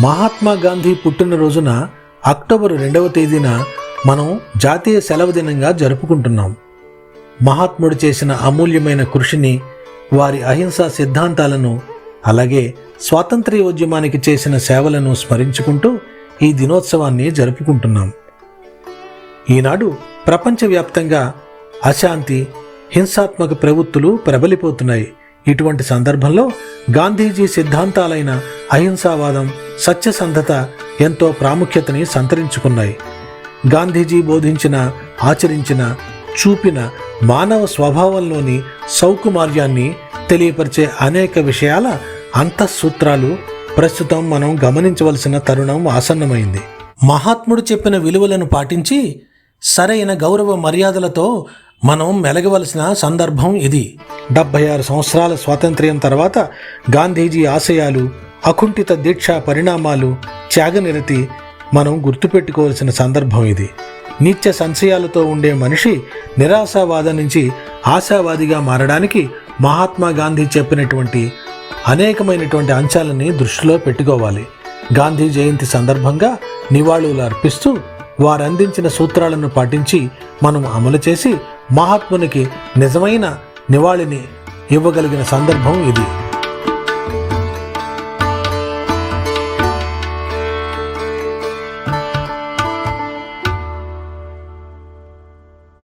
మహాత్మా గాంధీ పుట్టినరోజున అక్టోబర్ రెండవ తేదీన మనం జాతీయ సెలవు దినంగా జరుపుకుంటున్నాం. మహాత్ముడు చేసిన అమూల్యమైన కృషిని వారి అహింసా సిద్ధాంతాలను అలాగే స్వాతంత్ర్య ఉద్యమానికి చేసిన సేవలను స్మరించుకుంటూ ఈ దినోత్సవాన్ని జరుపుకుంటున్నాం. ఈనాడు ప్రపంచవ్యాప్తంగా అశాంతి హింసాత్మక ప్రవృత్తులు ప్రబలిపోతున్నాయి. ఇటువంటి సందర్భంలో గాంధీజీ సిద్ధాంతాలైన అహింసావాదం సత్యసంధత ఎంతో ప్రాముఖ్యతని సంతరించుకున్నాయి. గాంధీజీ బోధించిన ఆచరించిన చూపిన మానవ స్వభావంలోని సౌకుమార్యాన్ని తెలియపరిచే అనేక విషయాల అంతఃసూత్రాలు ప్రస్తుతం మనం గమనించవలసిన తరుణం ఆసన్నమైంది. మహాత్ముడు చెప్పిన విలువలను పాటించి సరైన గౌరవ మర్యాదలతో మనం మెలగవలసిన సందర్భం ఇది. డెబ్బై ఆరు సంవత్సరాల స్వాతంత్ర్యం తర్వాత గాంధీజీ ఆశయాలు అకుంఠిత దీక్షా పరిణామాలు త్యాగనిరతి మనం గుర్తుపెట్టుకోవాల్సిన సందర్భం ఇది. నిత్య సంశయాలతో ఉండే మనిషి నిరాశావాదం నుంచి ఆశావాదిగా మారడానికి మహాత్మా గాంధీ చెప్పినటువంటి అనేకమైనటువంటి అంశాలని దృష్టిలో పెట్టుకోవాలి. గాంధీ జయంతి సందర్భంగా నివాళులు అర్పిస్తూ వారందించిన సూత్రాలను పాటించి మనం అమలు చేసి మహాత్మునికి నిజమైన నివాళిని ఇవ్వగలిగిన సందర్భం ఇది.